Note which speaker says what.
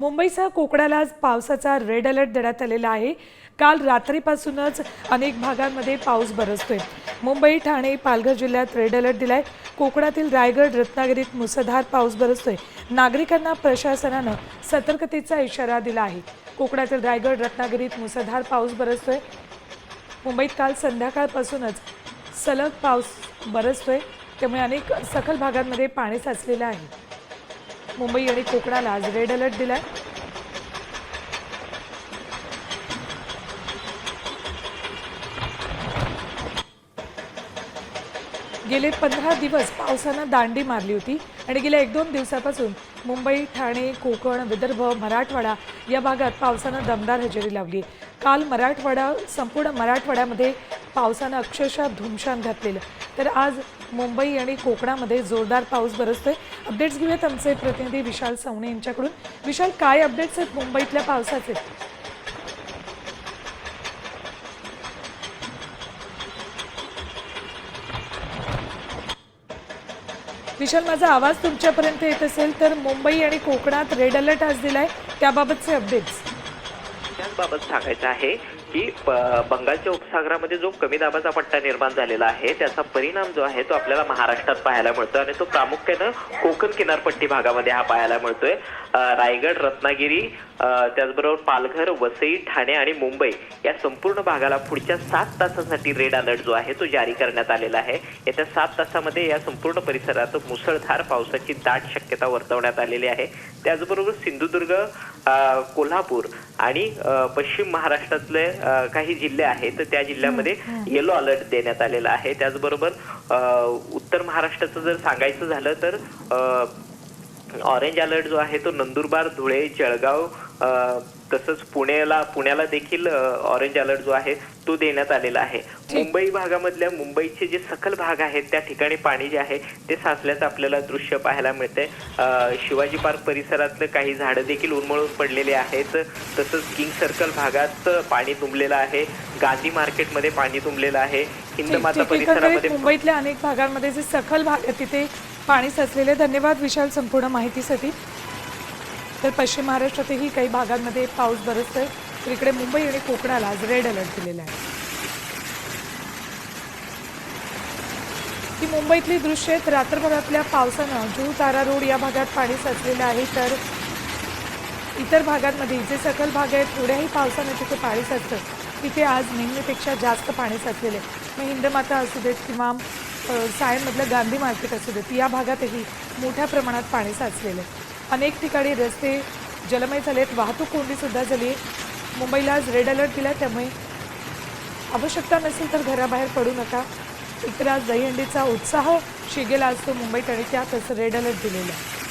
Speaker 1: मुंबईसह कोकणाला आज पावसाचा रेड अलर्ट देण्यात आलेला आहे. काल रात्रीपासूनच अनेक भागांमध्ये पाऊस बरसतोय. मुंबई ठाणे पालघर जिल्ह्यात रेड अलर्ट दिलाय. कोकणातील रायगड रत्नागिरीत मुसळधार पाऊस बरसतोय. नागरिकांना प्रशासनानं सतर्कतेचा इशारा दिला आहे. कोकणातील रायगड रत्नागिरीत मुसळधार पाऊस बरसतोय. मुंबईत काल संध्याकाळपासूनच सलग पाऊस बरसतोय. त्यामुळे अनेक सखल भागांमध्ये पाणी साचलेलं आहे. मुंबई आणि कोकणाला आज रेड अलर्ट दिलाय. गेले पंधरा दिवस पावसानं दांडी मारली होती आणि गेल्या एक दोन दिवसापासून मुंबई ठाणे कोकण विदर्भ मराठवाडा या भागात पावसानं दमदार हजेरी लावली. काल मराठवाडा संपूर्ण मराठवाड्यामध्ये पावसानं अक्षरशः धुमशान घातलेलं. तर आज मुंबई आणि कोकणामध्ये जोरदार पाऊस बरसतोय. अपडेट्स घेऊयात आमचे प्रतिनिधी विशाल सवणे यांच्याकडून. विशाल काय अपडेट्स आहेत मुंबईतल्या पावसाचे? विशाल माझा आवाज तुमच्यापर्यंत येत असेल तर मुंबई आणि कोकणात रेड अलर्ट आज दिलाय. त्याबाबतचे अपडेट्स
Speaker 2: त्याचबाबत सांगायचं आहे की ब- बंगालच्या उपसागरामध्ये जो कमी दाबाचा पट्टा निर्माण झालेला आहे त्याचा परिणाम जो आहे तो आपल्याला महाराष्ट्रात पाहायला मिळतो आणि तो प्रामुख्यानं कोकण किनारपट्टी भागामध्ये हा पाहायला मिळतोय. रायगड रत्नागिरी त्याचबरोबर पालघर वसई ठाणे आणि मुंबई या संपूर्ण भागाला पुढच्या सात तासासाठी रेड अलर्ट जो आहे तो जारी करण्यात आलेला आहे. येत्या सात तासामध्ये या संपूर्ण परिसरात मुसळधार पावसाची दाट शक्यता वर्तवण्यात आलेली आहे. त्याचबरोबर सिंधुदुर्ग कोल्हापूर आणि पश्चिम महाराष्ट्रातले काही जिल्हे आहेत त्या जिल्ह्यामध्ये येलो अलर्ट देण्यात आलेला आहे. त्याचबरोबर अं, उत्तर महाराष्ट्राचं जर सांगायचं झालं तर अं, ऑरेंज अलर्ट जो आहे तो नंदुरबार धुळे जळगाव तसंच पुण्याला पुण्याला देखील ऑरेंज अलर्ट जो आहे तो देण्यात आलेला आहे. मुंबई भागामधल्या मुंबईचे जे सखल भाग आहेत त्या ठिकाणी पाणी जे आहे ते साचल्याचं आपल्याला दृश्य पाहायला मिळतंय. अ, शिवाजी पार्क परिसरातलं काही झाडं देखील उन्मळून पडलेले आहेत. तसंच किंग सर्कल भागात पाणी तुंबलेलं आहे. गांधी मार्केटमध्ये पाणी तुंबलेलं आहे. हिंदमाता परिसरामध्ये
Speaker 1: मुंबईतल्या अनेक भागांमध्ये जे सखल भाग तिथे पाणी साचलेले धन्यवाद विशाल संपूर्ण माहितीसाठी. तर पश्चिम महाराष्ट्रातही काही भागांमध्ये पाऊस बरसतोय. तर इकडे मुंबई आणि कोकणाला आज रेड अलर्ट दिलेला आहे. ही मुंबईतली दृश्य आहेत रात्रभरातल्या पावसानं जुहू तारा रोड या भागात पाणी साचलेलं आहे. तर इतर भागांमध्ये जे सकल भाग आहेत थोड्याही पावसाने तिथे पाणी साचतं. तिथे आज नेहमीपेक्षा जास्त पाणी साचलेले मग हिंदमाता असू देत किंवा सायनमधलं गांधी मार्केट असू देत या भागातही मोठ्या प्रमाणात पाणी साचलेलं आहे. अनेक ठिकाणी रस्ते जलमय झाले आहेत वाहतूक कोंडीसुद्धा झाली. आहे मुंबईला आज रेड अलर्ट दिला त्यामुळे. आवश्यकता नसेल तर घराबाहेर पडू नका. इतर आज दहीहंडीचा उत्साह शिगेला असतो मुंबईत आणि त्यातच रेड अलर्ट दिलेला आहे.